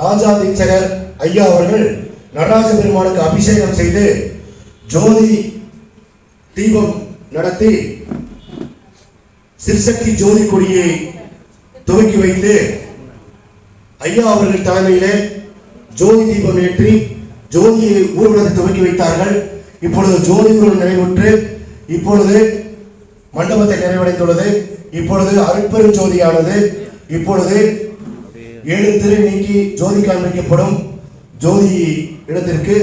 ராஜா தீட்சகர் ஐயா அவர்கள் நடராஜ பெருமானுக்கு அபிஷேகம் செய்து ஜோதி தீபம் நடத்தி சிற்சக்தி ஜோதி கொடியை துவக்கி வைத்து ஐயா அவர்கள் தலைமையிலே ஜோதி தீபம் ஏற்றி ஜோதியை ஊர்வலத்தை துவக்கி வைத்தார்கள். இப்பொழுது ஜோதி ஊர்வலம் நிறைவுற்று இப்பொழுது மண்டபத்தை நிறைவடைந்துள்ளது. இப்பொழுது அருட்பெரும் ஜோதியானது இப்பொழுது ஏழு திரை நீக்கி ஜோதி காண்பிக்கப்படும் ஜோதி இடத்திற்கு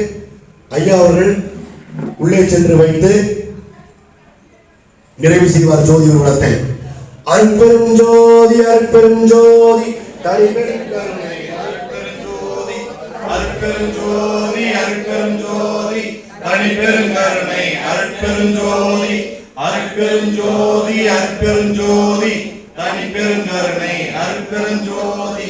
ஐயா அவர்கள் உள்ளே சென்று வைத்து நிறைவு செய்வார் ஜோதி ஊர்வலத்தை அற்பெரும் ஜோதி அற்பெரும் ஜோதி. தனிப்பெரும் கருணை அருட்பெருஞ்சோதி அருட்பெருஞ்சோதி தனிப்பெருங்கருணை அருட்பெருஞ்சோதி அருட்பெருஞ்சோதி அருட்பெருஞ்சோதி தனிப்பெருங்கருணை அருட்பெருஞ்சோதி அருட்பெருஞ்சோதி அருட்பெருஞ்சோதி தனிப்பெருங்கருணை அருட்பெருஞ்சோதி அருட்பெருஞ்சோதி அருட்பெருஞ்சோதி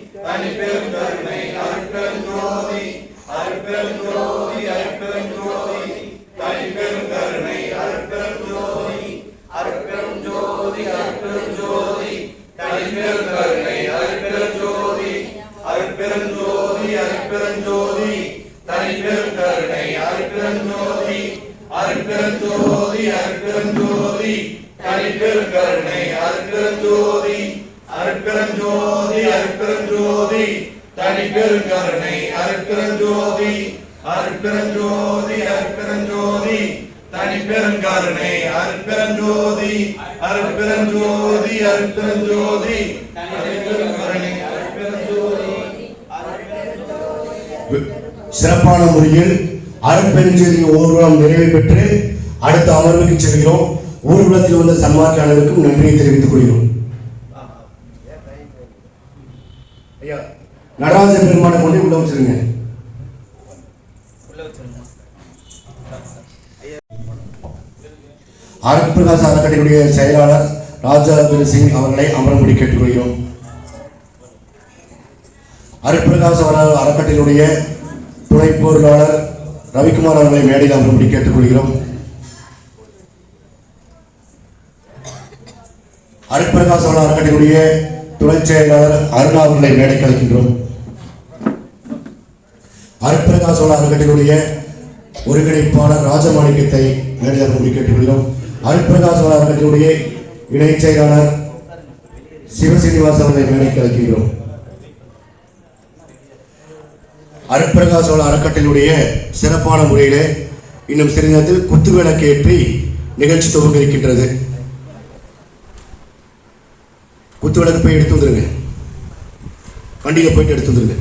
தனிப்பெருங்கருணை அருட்பெருஞ்சோதி அருட்பெருஞ்சோதி அருட்பெருஞ்சோதி தனிப்பெருங்கருணை அருட்பெருஞ்சோதி அருட்பெருஞ்சோதி அருட்பெருஞ்சோதி தனிப்பெருங்கருணை அருட்பெருஞ்சோதி அருட்பெருஞ்சோதி அருட்பெருஞ்சோதி தனிப்பெருங்கருணை அருட்பெருஞ்சோதி அருட்பெருஞ்சோதி அருட்பெருஞ்சோதி தனிப்பெருங்கருணை அருட்பெருஞ்சோதி அருட்பெருஞ்சோதி அருட்பெருஞ்சோதி தனிப்பெருங்கருணை அருட்பெருஞ்சோதி அருட்பெருஞ்சோதி அருட்பெருஞ்சோதி தனிப்பெருங்கருணை அருட்பெருஞ்சோதி அருட்பெருஞ்சோதி அருட்பெருஞ்சோதி அருட்பெருஞ்சோதி சிறப்பான முறையில் அருட்பெருஞ்செய்தி ஊர்வலம் நிறைவு பெற்று அடுத்த அமர்வுக்கு செல்கிறோம். ஊர்வலத்தில் வந்த சன்மார்க்காளருக்கும் நன்றியை தெரிவித்துக் கொள்கிறோம் ஐயா நடராஜ பெருமானை கொண்டு உள்ள வச்சிருங்க. அருட்பிரகாச அறக்கட்டையுடைய செயலாளர் ராஜா சிங் அவர்களை அமரமுடி கேட்டுக்கொள்கிறோம். அருட்பிரகாச வர- அறக்கட்டளையுடைய துணை பொருளாளர் ரவிக்குமார் அவர்களை மேடையில் அமரும்படி கேட்டுக்கொள்கிறோம். அருட்பிரகாச வர அறக்கட்டளையுடைய துணை செயலாளர் அருணா அவர்களை மேடை அழைக்கின்றோம். அருட்பிரகாச வர அறக்கட்டளையுடைய ஒருங்கிணைப்பாளர் ராஜமாணிக்கத்தை மேடையில் அமரும்படி கேட்டுக்கொள்கிறோம். அருட்பிரகாச அறக்கட்டளையுடைய இணைச் செயலாளர் சிவசீனிவாசன் அவர்களை மேடைக்கு அழைக்கின்றோம். அருட்பிரகாசோட அறக்கட்டளையுடைய சிறப்பான முறையிலே இன்னும் சிறிது நேரத்தில் குத்துவிளக்கு நிகழ்ச்சி துவங்க இருக்கின்றது. குத்துவிளக்கு போய் எடுத்து வந்துருங்க. வண்டியில் போயிட்டு எடுத்து வந்துருங்க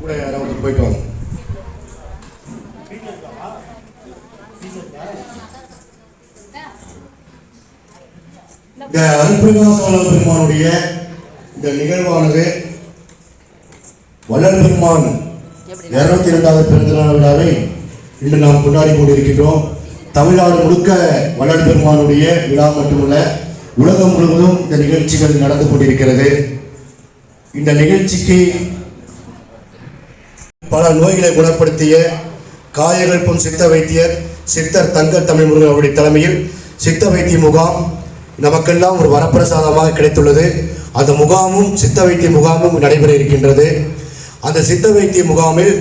கூட யாராவது போயிட்டு வாங்க இந்த அருட்பிரகாசோட பெருமானுடைய இந்த நிகழ்வானது வள்ளல் பெருமான் இருநூத்தி இரண்டாவது பிறந்த நாள் விழாவை இன்று நாம் கொண்டாடி கொண்டிருக்கின்றோம். தமிழ்நாடு முழுக்க வள்ளல் பெருமானுடைய விழா மட்டுமல்ல உலகம் முழுவதும் இந்த நிகழ்ச்சிகள் நடந்து கொண்டிருக்கிறது. இந்த நிகழ்ச்சிக்கு பல நோய்களை குணப்படுத்திய காயகல்பம் சித்த வைத்தியர் சித்தர் தங்க தமிழ்முருகன் அவருடைய தலைமையில் சித்த வைத்திய முகாம் நமக்கெல்லாம் ஒரு வரப்பிரசாதமாக கிடைத்துள்ளது. அந்த முகாமும் சித்த வைத்திய முகாமும் நடைபெற இருக்கின்றது. அந்த சித்த வைத்திய முகாமில்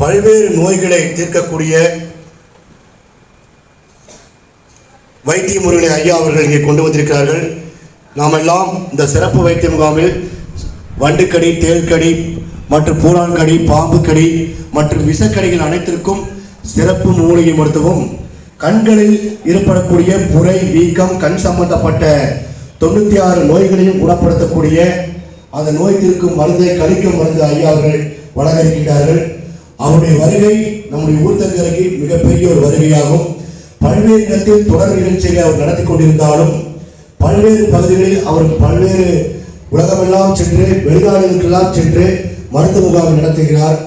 பல்வேறு நோய்களை தீர்க்கக்கூடிய வைத்திய முருகனை ஐயா அவர்கள் இங்கே கொண்டு வந்திருக்கிறார்கள். நாம் எல்லாம் இந்த சிறப்பு வைத்திய முகாமில் வண்டுக்கடி தேள்கடி மற்றும் பூரான்கடி பாம்புக்கடி மற்றும் விஷக்கடிகள் அனைத்திற்கும் சிறப்பு மூலிகை மருத்துவம் கண்களில் ஏற்படக்கூடிய புரை வீக்கம் கண் சம்பந்தப்பட்ட தொண்ணூற்றி ஆறு நோய்களையும் குணப்படுத்தக்கூடிய அந்த நோய் தீர்க்கும் மருந்தை கழிக்கும் மருந்து ஐயா அவர்கள் வழங்க இருக்கின்றார்கள் அவருடைய வருகை நம்முடைய ஊர்த்தங்கரைக்கு மிகப்பெரிய ஒரு வருகையாகும். பல்வேறு இடத்தில் தொடர் நிகழ்ச்சிகளை அவர் நடத்தி கொண்டிருந்தாலும் பல்வேறு பகுதிகளில் அவர் பல்வேறு உலகமெல்லாம் சென்று வெளிநாடுகளுக்கெல்லாம் சென்று மருத்துவ முகாம் நடத்துகிறார்.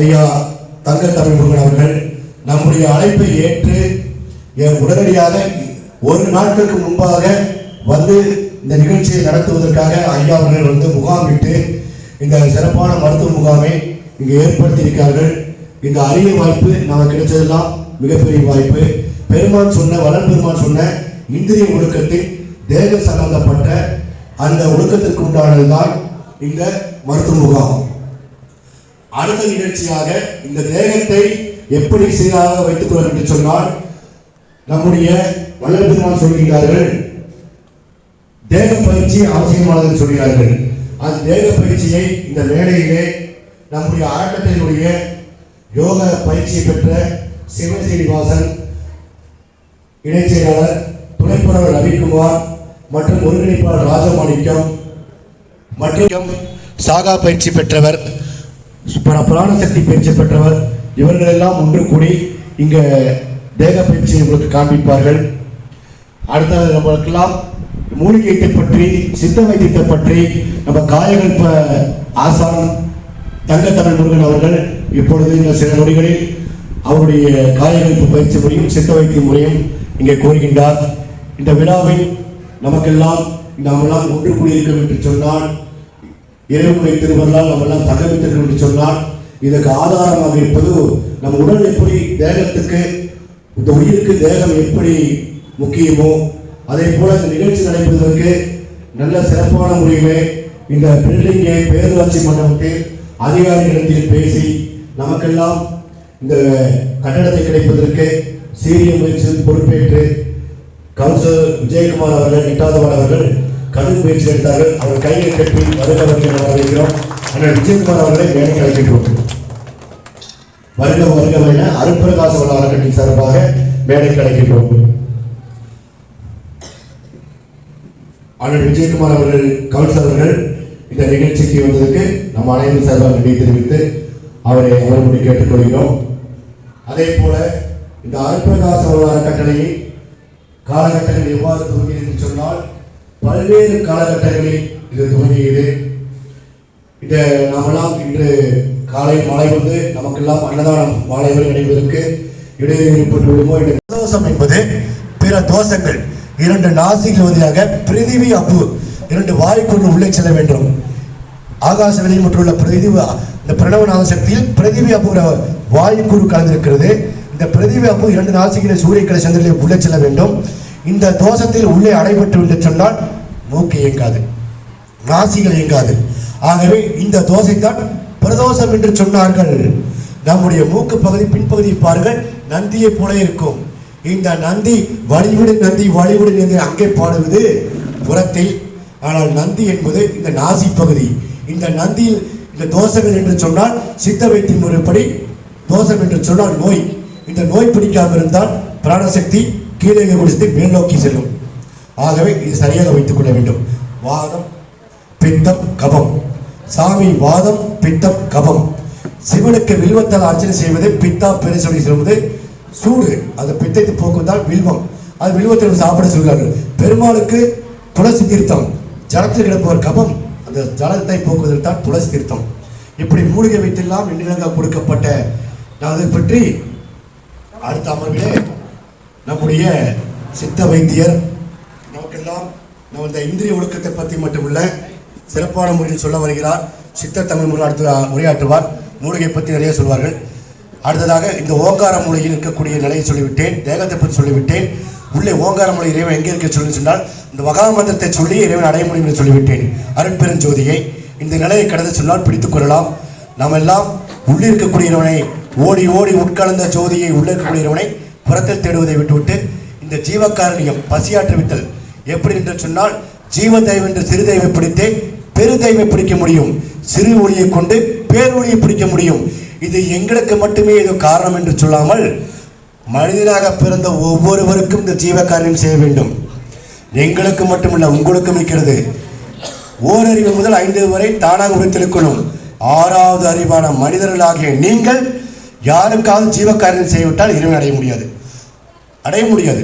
ஐயா தங்க தமிழ் முருகன் அவர்கள். நம்முடைய அழைப்பை ஏற்று உடனடியாக ஒரு நாட்களுக்கு முன்பாக வந்து இந்த நிகழ்ச்சியை நடத்துவதற்காக ஐயா அவர்கள் வந்து முகாமிட்டு இந்த சிறப்பான மருத்துவ முகாமை இங்கே ஏற்படுத்தியிருக்கிறார்கள். இந்த அரிய வாய்ப்பு நமக்கு கிடைச்சதெல்லாம் மிகப்பெரிய வாய்ப்பு. பெருமான் சொன்ன வளர் பெருமான் சொன்ன இந்திரிய ஒழுக்கத்தில் தேக சம்பந்தப்பட்ட அந்த ஒழுக்கத்திற்கு உண்டானதுதான் இந்த மருத்துவ முகாம். அடுத்த நிகழ்ச்சியாக இந்த தேகத்தை எப்படி சீராக வைத்துக் கொள்ள என்று சொன்னால் நம்முடைய வள்ளல் சொல்கிறார்கள் தேக பயிற்சி அவசியமானது சொல்கிறார்கள். அந்த தேக பயிற்சியை இந்த வேலையிலே நம்முடைய ஆட்டத்தினுடைய யோக பயிற்சி பெற்ற சிவசீனிவாசன் இணைச் செயலாளர் துணைப்பொருள் ரவிக்குமார் மற்றும் ஒருங்கிணைப்பாளர் ராஜமாணிக்கம் மற்றும் சாகா பயிற்சி பெற்றவர் புராண சக்தி பயிற்சி பெற்றவர். இவர்களெல்லாம் ஒன்று கூடி இங்க தேக பயிற்சியை உங்களுக்கு காண்பிப்பார்கள். அடுத்தது நம்மளுக்கெல்லாம் மூலிகைத்தை பற்றி சித்த வைத்தியத்தை பற்றி நம்ம காயகல்ப ஆசான் தங்கத்தமிழ் முருகன் அவர்கள் இப்பொழுது இந்த சில நொடிகளில் அவருடைய காயகல்ப பயிற்சி முறையும் சித்த வைத்திய முறையும் இங்கே கூறுகின்றார். இந்த விழாவில் நமக்கெல்லாம் நாமெல்லாம் ஒன்று கூடியிருக்கோம் என்று சொன்னால் இறைவனுடைய திருவருளால் நம்மெல்லாம் சங்கமித்திருக்கிறோம் என்று சொன்னால் இதற்கு ஆதாரமாக இருப்பது நம் உடல் எப்படி தேகத்துக்கு இந்த உயிருக்கு தேகம் எப்படி முக்கியமோ அதே போல இந்த நிகழ்ச்சி நடைபெறுவதற்கு நல்ல சிறப்பான முறையிலே இந்த பில்டிங்கை பேரூராட்சி மண்டபத்தில் அதிகாரிகளிடத்தில் பேசி நமக்கெல்லாம் இந்த கட்டடத்தை கிடைப்பதற்கு சீரிய முயற்சி பொறுப்பேற்று கவுன்சிலர் விஜயகுமார் அவர்கள் நிட்டாதவான் அவர்கள் கடும் முயற்சி எடுத்தார்கள். அவர் கையை கட்டி வருக வருகிற வரவேற்கிறோம் அண்ணன் விஜயகுமார் அவர்களை மேடைக்கு அழைக்கின்றோம் வருக வருக என அருப்பிரகாச வள சார்பாக வேலைக்கு அழைக்கின்றோம் ஆனால் விஜயகுமார் அவர்கள் கவுன்சிலர்கள் இந்த நிகழ்ச்சிக்கு வந்ததுக்கு நம்ம அனைவரும் சார்பாக நன்றி தெரிவித்து அவரை அவர்களை கேட்டுக்கொள்கிறோம். அதே போல இந்த அருப்பிரகாச வள கட்டளையை காலகட்டங்கள் எவ்வாறு துவங்கியது என்று சொன்னால் பல்வேறு காலகட்டங்களில் இது துவங்கியது. இந்த நாமெல்லாம் இன்று காலை மாலை வந்து நமக்கெல்லாம் அன்னதானம் மாலைகள் வரை நடைபெறுவதற்கு இடையூறு ஏற்பட்டு விடுமோ என்பது பிற தோஷங்கள் இரண்டு நாசிகள் வழியாக பிரிதிவி அப்பு இரண்டு வாய்க்குள் உள்ளே செல்ல வேண்டும். ஆகாச வெளியில் மற்றுள்ள பிரதிவி இந்த பிரணவநாத சக்தியில் பிரதிவி அப்புற வாயுக்குழு கலந்திருக்கிறது. இந்த பிரதிவி அப்பு இரண்டு நாசிகளை சூரியக்கடை சந்திரனை உள்ளே செல்ல வேண்டும். இந்த தோஷத்தில் உள்ளே அடைபட்டு என்று சொன்னால் மூக்கு இயங்காது நாசிகள் இயங்காது. ஆகவே இந்த தோசைத்தான் பிரதோஷம் என்று சொன்னார்கள். நம்முடைய மூக்கு பகுதி பின்பகுதி பாருங்கள் நந்தியை போல இருக்கும். இந்த நந்தி வழிவிடு நந்தி வழிவிடு என்று அங்கே பாடுவது புறத்தில். ஆனால் நந்தி என்பது இந்த நாசி பகுதி. இந்த நந்தியில் இந்த தோஷங்கள் என்று சொன்னால் சித்த வைத்திய முறைப்படி தோஷம் என்று சொன்னால் நோய். இந்த நோய் பிடிக்காமல் இருந்தால் பிராணசக்தி கீழே குடித்து மேல் நோக்கி செல்லும். ஆகவே இது சரியாக வைத்துக் கொள்ள வேண்டும். வாதம் பித்தம் கபம். சாமி வாதம் பித்தம் கபம். சிவனுக்கு வில்வத்தால் அர்ச்சனை செய்வது பித்தா பெருசொலி சொல்வது சூடு. அந்த பித்தத்தை போக்குவதால் வில்வம். அது வில்வத்தில் சாப்பிட சொல்கிறார்கள். பெருமாளுக்கு துளசி தீர்த்தம். ஜலத்தில் கிடப்பவர் கபம். அந்த ஜலத்தை போக்குவதற்கு தான் துளசி தீர்த்தம். இப்படி மூலிகை வைத்தெல்லாம் எண்ணிலங்க கொடுக்கப்பட்ட. நான் அதை பற்றி அடுத்த அமர்விலே நம்முடைய சித்த வைத்தியர் நமக்கெல்லாம் நம்ம இந்த இந்திரிய ஒழுக்கத்தை பற்றி மட்டுமல்ல சிறப்பான முறையில் சொல்ல வருகிறார். சித்த தமிழ் முறை அடுத்து உரையாற்றுவார் மூலிகை பற்றி நிறைய சொல்வார்கள். அடுத்ததாக இந்த ஓங்கார மூலையில் இருக்கக்கூடிய நிலையை சொல்லிவிட்டேன் தேகத்தை பற்றி சொல்லிவிட்டேன். உள்ளே ஓங்கார மூலை இறைவன் எங்கே இருக்க சொல்லி சொன்னால் இந்த மகாமந்திரத்தை சொல்லி இறைவன் அடைய முடியும் என்று சொல்லிவிட்டேன். அருட்பெருஞ்சோதியை இந்த நிலையை கடந்து சொன்னால் பிடித்துக் கொள்ளலாம். நாம் எல்லாம் உள்ளே இருக்கக்கூடிய இறைவனை ஓடி ஓடி உட்கலந்த ஜோதியை உள்ளே இருக்கக்கூடிய இறைவனை புறத்தில் தேடுவதை விட்டுவிட்டு இந்த ஜீவகாரணியம் பசியாற்றுவித்தல் எப்படி என்று சொன்னால் ஜீவ தெய்வம் என்று சிறு தெய்வை பிடித்தே பெருதெய்வை பிடிக்க முடியும். சிறு ஒளியை கொண்டு பேரொழியை பிடிக்க முடியும். இது எங்களுக்கு மட்டுமே இது காரணம் என்று சொல்லாமல் மனிதனாக பிறந்த ஒவ்வொருவருக்கும் இந்த ஜீவகாரியம் செய்ய வேண்டும். எங்களுக்கு மட்டுமல்ல உங்களுக்கும் இருக்கிறது. ஓரறிவு முதல் ஐந்து வரை தானாக உரைத்திருக்கணும். ஆறாவது அறிவான மனிதர்களாகிய நீங்கள் யாருக்காவது ஜீவக்காரியம் செய்யவிட்டால் இறைவன் அடைய முடியாது. அடைய முடியாது.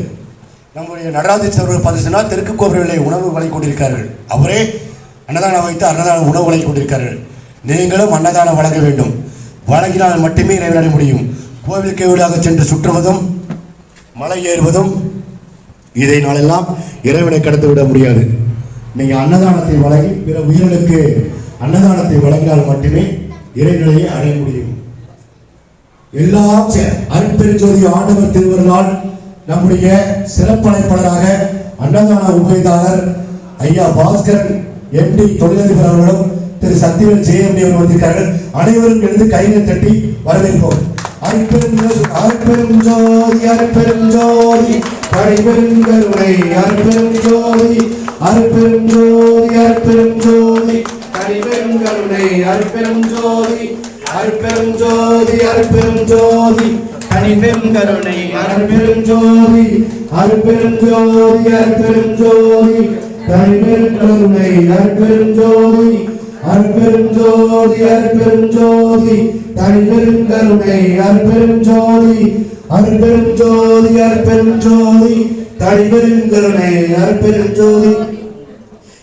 நம்முடைய நடராஜ அவர்கள் தெற்கு கோபுரவிலே உணவு வழங்கி கொண்டிருக்கிறார்கள். அவரே அன்னதானம் வைத்து அன்னதான உணவு வழங்கி கொண்டிருக்கிறார்கள். நீங்களும் அன்னதானம் வழங்க வேண்டும். வழங்கினால் மட்டுமே நிறைவேற முடியும். கோவில் கோவிலாக சென்று சுற்றுவதும் மலை ஏறுவதும் இதை நாளெல்லாம் இறைவனை கடந்து விட முடியாது. நீங்க அன்னதானத்தை வழங்கி பிற உயிர்களுக்கு அன்னதானத்தை வழங்கினால் மட்டுமே இறைநிலையை அடைய முடியும். எல்லாம் சே- அருட்பெருஞ்சோதி ஆண்டவர் திருவருளால் நம்முடைய சிறப்படைப்பாளராக அன்னதான உபயதாரர் ஐயா பாஸ்கரன் எம்டி தொழிலதிபர் அவர்களும் திரு சத்தியவன் ஜெயம்டி அவர்கள் வந்திருக்கார்கள் அனைவரும் எழுந்து கையை தட்டி வரவேற்போம். அருட்பெருஞ்சோதி ஜோதி அருட்பெருஞ்சோதி கடைபெருங்கருணை அருட்பெருஞ்சோதி அருட்பெருஞ்சோதி ஜோதி கடைபெருங்கருணை அருட்பெருஞ்சோதி அருட்பெருஞ்சோதி அருட்பெருஞ்சோதி தனிப்பெரும் கருணை அருட்பெருஞ்சோதி அருட்பெருஞ்சோதி கருணை தனிப்பெருங்கருணை அருட்பெருஞ்சோதி அருட்பெருஞ்சோதி அருட்பெருஞ்சோதி தனிப்பெருங்கருணை அருட்பெருஞ்சோதி அருட்பெருஞ்சோதி கருணை தனிப்பெருங்கருணை அருட்பெருஞ்சோதி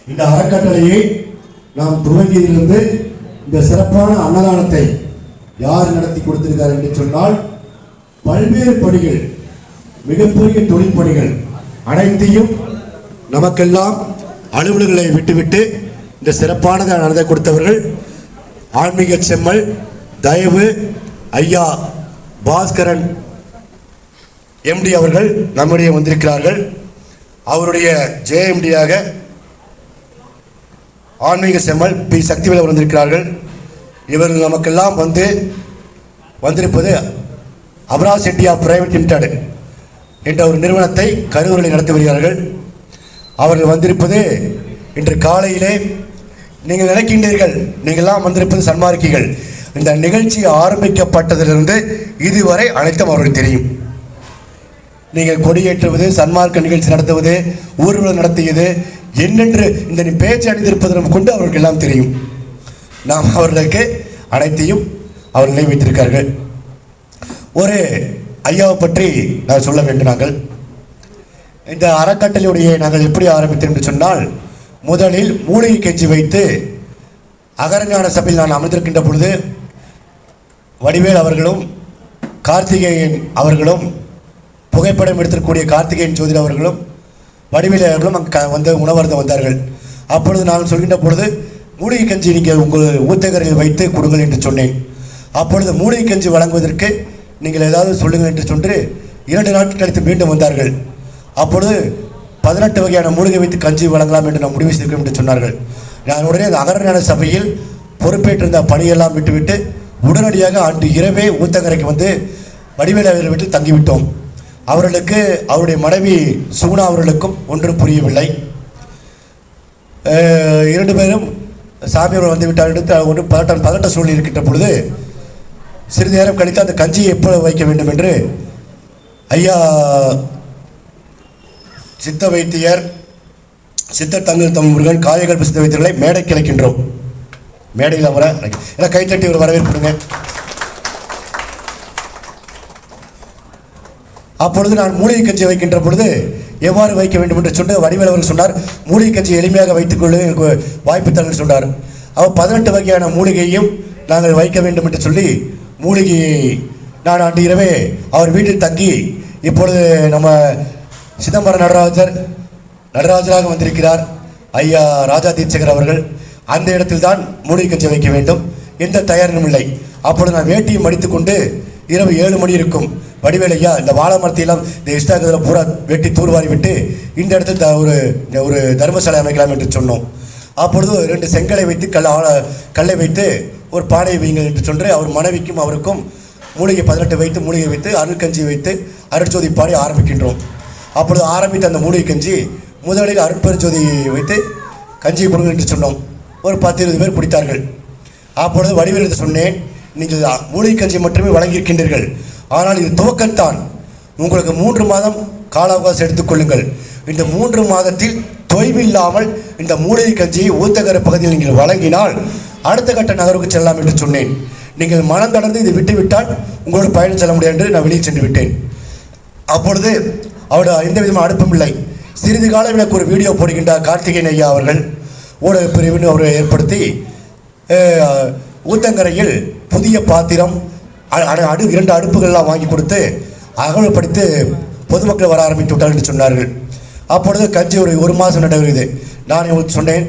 இந்த அறக்கட்டளையை நாம் துவங்கியிருந்து இந்த சிறப்பான அன்னதானத்தை யார் நடத்தி கொடுத்திருக்கார் என்று சொன்னால் பல்வேறு பணிகள் மிகப்பெரிய தொழிற்பணிகள் அனைத்தையும் நமக்கெல்லாம் அலுவலர்களை விட்டுவிட்டு இந்த சிறப்பானதை நடந்த கொடுத்தவர்கள் ஆன்மீக செம்மல் தயவு ஐயா பாஸ்கரன் எம்டி அவர்கள் நம்முடைய வந்திருக்கிறார்கள். அவருடைய ஜேஎம்டியாக ஆன்மீக செம்மல் பி சக்திவேல் வந்திருக்கிறார்கள். இவர்கள் நமக்கெல்லாம் வந்து வந்திருப்பது அபரா செட்டியா பிரைவேட் லிமிடெட் என்ற ஒரு நிறுவனத்தை கரூரில் நடத்தி வருகிறார்கள். அவர்கள் வந்திருப்பது இன்று காலையிலே நீங்கள் நினைக்கின்றீர்கள் நீங்கள்லாம் வந்திருப்பது சன்மார்க்கிகள். இந்த நிகழ்ச்சி ஆரம்பிக்கப்பட்டதிலிருந்து இதுவரை அனைத்தும் அவர்கள் தெரியும். நீங்கள் கொடியேற்றுவது சன்மார்க்க நிகழ்ச்சி நடத்துவது ஊர்வலம் நடத்தியது என்னென்று இந்த நீ பேச்சு அணிந்திருப்பதை கொண்டு அவர்களுக்கு எல்லாம் தெரியும். நாம் அவர்களுக்கு அனைத்தையும் அவர் நினைவைத்திருக்கார்கள் ஒரு ஐயாவை பற்றி நான் சொல்ல வேண்டும் நாங்கள். இந்த அறக்கட்டளையுடைய நாங்கள் எப்படி ஆரம்பித்தோம் என்று சொன்னால் முதலில் மூலிகை கெஞ்சி வைத்து அகரஞான சபையில் நான் அமர்ந்திருக்கின்ற பொழுது வடிவேல் அவர்களும் கார்த்திகேயன் அவர்களும் புகைப்படம் எடுத்திருக்கக்கூடிய கார்த்திகேயன் ஜோதிட அவர்களும் வடிவேல் அவர்களும் அங்கே க- வந்து உணவருந்த வந்தார்கள். அப்பொழுது நான் சொல்கின்ற பொழுது மூலிகை கஞ்சி நீங்கள் உங்கள் ஊத்தகரில் வைத்து கொடுங்கள் என்று சொன்னேன். அப்பொழுது மூலிகை கஞ்சி வழங்குவதற்கு நீங்கள் ஏதாவது சொல்லுங்கள் என்று சொன்று இரண்டு நாட்கள் கழித்து மீண்டும் வந்தார்கள். அப்பொழுது பதினெட்டு வகையான மூலிகை வைத்து கஞ்சி வழங்கலாம் என்று நாம் முடிவு செய்திருக்கேன் என்று சொன்னார்கள். நான் உடனே அந்த அகரஞான சபையில் பொறுப்பேற்றிருந்த பணியெல்லாம் விட்டுவிட்டு உடனடியாக அன்று இரவே ஊத்தங்கரைக்கு வந்து வடிவேலு அவர்கள் வீட்டில் தங்கிவிட்டோம். அவர்களுக்கு அவருடைய மனைவி சுகுணா அவர்களுக்கும் ஒன்றும் புரியவில்லை. இரண்டு பேரும் சாமி வந்து விட்டார் எடுத்து ஒன்று பதட்டம் பதட்ட சூழ்நிலை இருக்கின்ற பொழுது சிறிது நேரம் கழித்து அந்த கஞ்சியை எப்போ வைக்க வேண்டும் என்று ஐயா சித்த வைத்தியர் சித்த தங்கள் தம் முருகன் காயகல்ப சித்த வைத்தியர்களை மேடை கிளைக்கின்றோம் மேடையில் வர எல்லாம் கைத்தட்டி ஒரு வரவேற்புடுங்க அப்பொழுது நான் மூலிகை கஞ்சி வைக்கின்ற பொழுது எவ்வாறு வைக்க வேண்டும் என்று சொன்ன வடிவேல் அவர்கள் சொன்னார். மூலிகை கட்சியை எளிமையாக வைத்துக்கொள்ள எனக்கு வாய்ப்பு தரல் சொன்னார். அவர் பதினெட்டு வகையான மூலிகையும் நாங்கள் வைக்க வேண்டும் என்று சொல்லி மூலிகையை நான் அன்று இரவே அவர் வீட்டில் தங்கி இப்பொழுது நம்ம சிதம்பரம் நடராஜர் நடராஜராக வந்திருக்கிறார். ஐயா ராஜா தீட்சகர் அவர்கள். அந்த இடத்தில் தான் மூலிகை கட்சி வைக்க வேண்டும். எந்த தயாரிலும் இல்லை. அப்பொழுது நான் வேட்டியை மடித்துக்கொண்டு இரவு ஏழு மணி இருக்கும். வடிவேலையா இந்த வாழை மரத்தையெல்லாம் இந்த இஷ்டாகத்தில் பூரா வெட்டி தூர்வாரி விட்டு இந்த இடத்தில் த- ஒரு ஒரு தர்மசாலை அமைக்கலாம் என்று சொன்னோம். அப்பொழுது ரெண்டு செங்கலை வைத்து கல் ஆழ- கல்லை வைத்து ஒரு பானையை வையுங்கள் என்று சொல்லி அவர் மனைவிக்கும் அவருக்கும் மூலிகை பதினெட்டு வைத்து மூலிகை வைத்து அருட்கஞ்சி வைத்து அருட்சோதி பாடி ஆரம்பிக்கின்றோம். அப்பொழுது ஆரம்பித்த அந்த மூலிகை கஞ்சி முதலில் அருட்பெருஞ்சோதி வைத்து கஞ்சி கொடுங்க என்று சொன்னோம். ஒரு பத்து இருபது பேர் குடித்தார்கள். அப்பொழுது வடிவேல் என்று சொன்னேன் நீங்கள் மூலிகை கஞ்சி மட்டுமே வழங்கியிருக்கின்றீர்கள். ஆனால் இது துவக்கத்தான் உங்களுக்கு மூன்று மாதம் கால அவகாசம் எடுத்துக்கொள்ளுங்கள் இந்த மூன்று மாதத்தில் தொய்வில்லாமல் இந்த மூலிகை கஞ்சியை ஊத்தகர பகுதியில் நீங்கள் வழங்கினால் அடுத்த கட்ட நகருக்கு செல்லலாம் என்று சொன்னேன். நீங்கள் மனம் கடந்து இதை விட்டுவிட்டால் உங்களோட பயணம் செல்ல முடியாது என்று நான் வெளியே சென்று விட்டேன். அப்பொழுது அவர் எந்த விதமான அனுப்பமில்லை சிறிது காலம் எனக்கு ஒரு வீடியோ போடுகின்றார் கார்த்திகேயன் ஐயா அவர்கள். ஊடகப் பிரிவுன்னு அவரை ஏற்படுத்தி ஊத்தங்கரையில் புதிய பாத்திரம் அடு இரண்டு அடுப்புகள்லாம் வாங்கி கொடுத்து அகலப்படுத்தி பொதுமக்கள் வர ஆரம்பித்து விட்டார்கள் என்று சொன்னார்கள். அப்பொழுது கட்சி ஒரு ஒரு மாதம் நடைபெறுகிறது. நான் உங்களுக்கு சொன்னேன்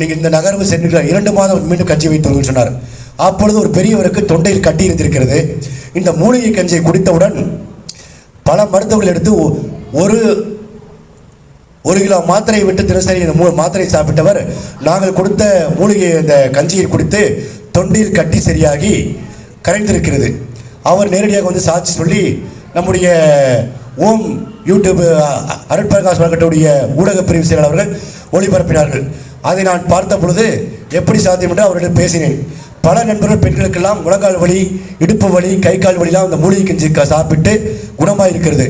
நீங்கள் இந்த நகர்வு சென்றீர்கள்? இரண்டு மாதம் மீண்டும் கஞ்சி வைத்து சொன்னார். அப்பொழுது ஒரு பெரியவருக்கு தொண்டையில் கட்டி இருந்திருக்கிறது. இந்த மூலிகை கஞ்சியை குடித்தவுடன் பல மருத்துவர்கள் எடுத்து ஒரு ஒரு கிலோ மாத்திரையை விட்டு தினசரி இந்த மூ மாத்திரை சாப்பிட்டவர் நாங்கள் கொடுத்த மூலிகை இந்த கஞ்சியை குடித்து தொண்டையில் கட்டி சரியாகி கரைந்திருக்கிறது. அவர் நேரடியாக வந்து சாட்சி சொல்லி நம்முடைய ஓம் யூடியூப் அருட்பிரகாஷ் வழக்கட்டுடைய ஊடக பிரிவு செயலாளர் அவர்கள் ஒளிபரப்பினார்கள். அதை நான் பார்த்த பொழுது எப்படி சாத்தியம் என்று அவரிடம் பேசினேன். பல நண்பர்கள் பெண்களுக்கெல்லாம் முழங்கால் வலி இடுப்பு வலி கை கால் வலிலாம் அந்த மூலிகை கஞ்சி சாப்பிட்டு குணமாக இருக்கிறது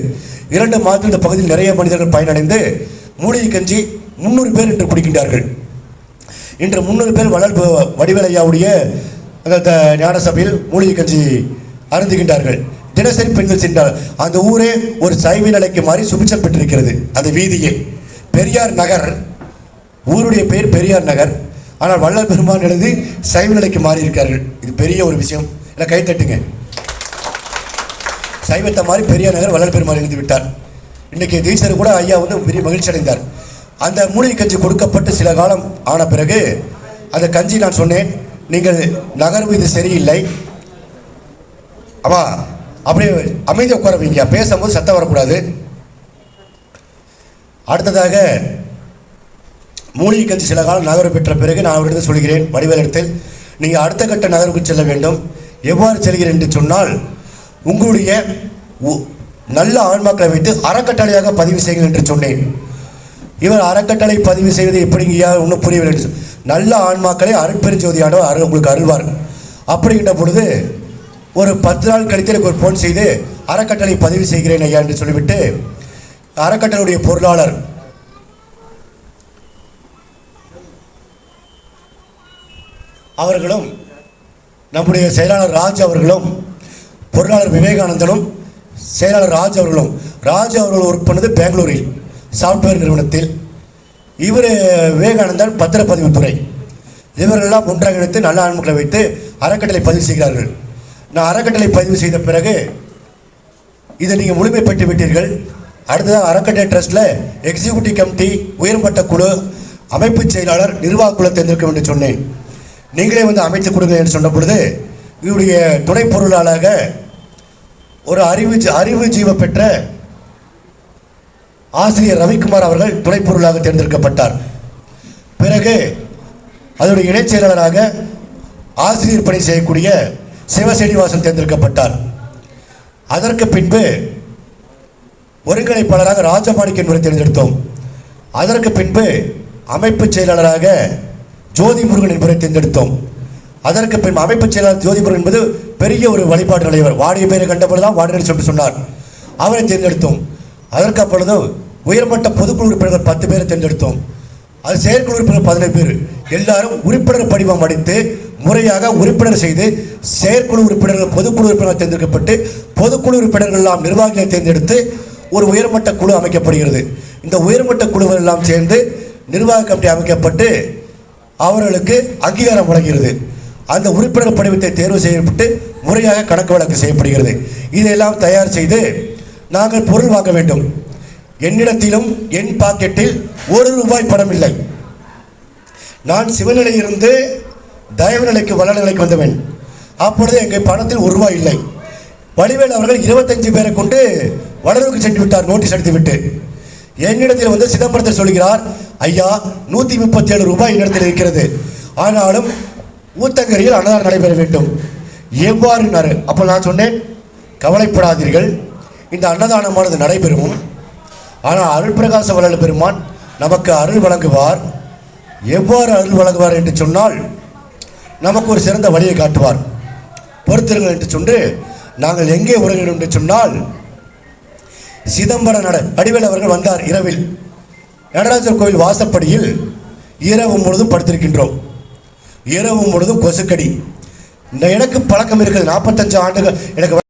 இரண்டு மாதத்தில் இந்த பகுதியில் நிறைய மனிதர்கள் பயனடைந்து மூலிகை கஞ்சி முந்நூறு பேர் இன்று குடிக்கின்றார்கள். இன்று முந்நூறு பேர் வளர்ப்பு வடிவேலையாவுடைய அந்த ஞான சபையில் மூலிகை கஞ்சி அருந்துகின்றார்கள். தினசரி பெண்கள் சென்றால் அந்த ஊரே ஒரு சைவ நிலைக்கு மாறி சுபிச்சம் பெற்றிருக்கிறது. அந்த வீதியில் பெரியார் நகர் ஊருடைய பெயர் பெரியார் நகர். ஆனால் வள்ளல் பெருமான் எழுதி சைவ நிலைக்கு மாறி இருக்கார்கள் இது பெரிய ஒரு விஷயம். இல்லை கை தட்டுங்க. சைவத்தை மாதிரி பெரியார் நகர் வள்ளல் பெருமான் எழுதி விட்டார். இன்னைக்கு தீசர் கூட ஐயா வந்து பெரிய மகிழ்ச்சி அடைந்தார் அந்த மூலிகை கஞ்சி கொடுக்கப்பட்டு சில காலம் ஆன பிறகு அந்த கஞ்சி நான் சொன்னேன் நீங்கள் நகர்வு இது சரியில்லை. ஆமாம் அப்படியே அமைதி உட்கார வைங்க. பேசும்போது சத்தம் வரக்கூடாது. அடுத்ததாக மூலிகை கஞ்சி சில காலம் நகர்வு பெற்ற பிறகு நான் அவரிடம் சொல்கிறேன் வடிவேலத்தில் நீங்கள் அடுத்த கட்ட நகர்வுக்கு செல்ல வேண்டும். எவ்வாறு செல்கிறேன் என்று சொன்னால் உங்களுடைய உ- நல்ல ஆன்மாக்களை வைத்து அறக்கட்டளையாக பதிவு செய்யுங்கள் என்று சொன்னேன். இவர் அறக்கட்டளை பதிவு செய்வது எப்படிங்கய்யா ஒன்றும் புரியவில்லை என்று நல்ல ஆன்மாக்களை அருட்பெருஞ்சோதியானவர் அரு உங்களுக்கு அருள்வார். அப்படிங்கிட்ட பொழுது ஒரு பத்து நாள் கழித்து எனக்கு ஒரு ஃபோன் செய்து அறக்கட்டளை பதிவு செய்கிறேன் ஐயா என்று சொல்லிவிட்டு அறக்கட்டளையுடைய பொருளாளர் அவர்களும் நம்முடைய செயலாளர் ராஜ் அவர்களும் பொருளாளர் விவேகானந்தனும் செயலாளர் ராஜ் அவர்களும் ராஜ் அவர்கள் ஒர்க் பண்ணது பெங்களூரில். சாஃப்ட்வேர் நிறுவனத்தில். இவர் விவேகானந்தன் பத்திரப்பதிவுத்துறை. இவர்களெல்லாம் ஒன்றாக எடுத்து நல்ல ஆன்மக்களை வைத்து அறக்கட்டளை பதிவு செய்கிறார்கள். நான் அறக்கட்டளை பதிவு செய்த பிறகு இதை நீங்கள் முழுமைப்பட்டு விட்டீர்கள். அடுத்ததாக அறக்கட்டளை ட்ரஸ்ட்டில் எக்ஸிக்யூட்டிவ் கமிட்டி உயர்மட்ட குழு அமைப்பு செயலாளர் நிர்வாக குழு தேர்ந்தெடுக்க என்று சொன்னேன். நீங்களே வந்து அமைத்து கொடுங்க என்று சொன்ன பொழுது இவருடைய துணை பொருளாளாக ஒரு அறிவு அறிவு ஜீவ பெற்ற ஆசிரியர் ரவிக்குமார் அவர்கள் துணை பொருளாக தேர்ந்தெடுக்கப்பட்டார். பிறகு அதனுடைய இணைச் செயலாளராக ஆசிரியர் பணி செய்யக்கூடிய சிவசீனிவாசன் தேர்ந்தெடுக்கப்பட்டார். அதற்கு பின்பு ஒருங்கிணைப்பாளராக ராஜமாணிக் என்பதை தேர்ந்தெடுத்தோம். அதற்கு பின்பு அமைப்பு செயலாளராக ஜோதி முருகன் என்பதை தேர்ந்தெடுத்தோம். அதற்கு பின் அமைப்பு செயலாளர் ஜோதி முருகன் என்பது பெரிய ஒரு வழிபாட்டு நிலைவர் வாடிய பேரை கண்டபொழுது தான் வாடினர் சொல்லி சொன்னார். அவரை தேர்ந்தெடுத்தோம். அதற்கு அப்பொழுது உயர்மட்ட பொதுக்குழு உறுப்பினர்கள் பத்து பேரை தேர்ந்தெடுத்தோம். அது செயற்குழு உறுப்பினர் பதினேழு பேர். எல்லாரும் உறுப்பினர் படிவம் அடித்து முறையாக உறுப்பினர் செய்து செயற்குழு உறுப்பினர்கள் பொதுக்குழு உறுப்பினர் தேர்ந்தெடுக்கப்பட்டு பொதுக்குழு உறுப்பினர்கள் எல்லாம் நிர்வாகிகளை தேர்ந்தெடுத்து ஒரு உயர்மட்ட குழு அமைக்கப்படுகிறது. இந்த உயர்மட்ட குழுவெல்லாம் எல்லாம் சேர்ந்து நிர்வாக கமிட்டி அமைக்கப்பட்டு அவர்களுக்கு அங்கீகாரம் வழங்குகிறது. அந்த உறுப்பினர் படிவத்தை தேர்வு செய்யப்பட்டு முறையாக கணக்கு வழக்கு செய்யப்படுகிறது. இதையெல்லாம் தயார் செய்து நாங்கள் பொருள் வாங்க வேண்டும். என்னிடத்திலும் என் பாக்கெட்டில் ஒரு ரூபாய் பணம் இல்லை. நான் சிவநிலையிலிருந்து தயவு நிலைக்கு வள நிலைக்கு வந்தவன். அப்பொழுது எங்கள் பணத்தில் ஒரு ரூபாய் இல்லை. வடிவேல் அவர்கள் இருபத்தஞ்சு பேரை கொண்டு வடலூருக்கு சென்று விட்டார் நோட்டீஸ் அடித்துவிட்டு என்னிடத்தில் வந்து சிதம்பரத்தில் சொல்கிறார் ஐயா நூற்றி முப்பத்தி ஏழு ரூபாய் என்னிடத்தில் இருக்கிறது. ஆனாலும் ஊத்தங்கரையில் அன்னதானம் நடைபெற வேண்டும். எவ்வாறுனாரு அப்போ நான் சொன்னேன் கவலைப்படாதீர்கள். இந்த அன்னதானமானது நடைபெறும். ஆனால் அருள் பிரகாச வள்ளல் பெருமான் நமக்கு அருள் வழங்குவார். எவ்வாறு அருள் வழங்குவார் என்று சொன்னால் நமக்கு ஒரு சிறந்த வழியை காட்டுவார். பொறுத்திருங்கள் என்று சொன்று நாங்கள் எங்கே உறங்கிடும் என்று சொன்னால் சிதம்பர நட அடிவேல் அவர்கள் வந்தார் இரவில். நடராஜர் கோவில் வாசப்படியில் இரவு முழுதும் படுத்திருக்கின்றோம். இரவு முழுதும் கொசுக்கடி. இந்த எனக்கு பழக்கம் இருக்குது நாற்பத்தஞ்சு ஆண்டுகள் எனக்கு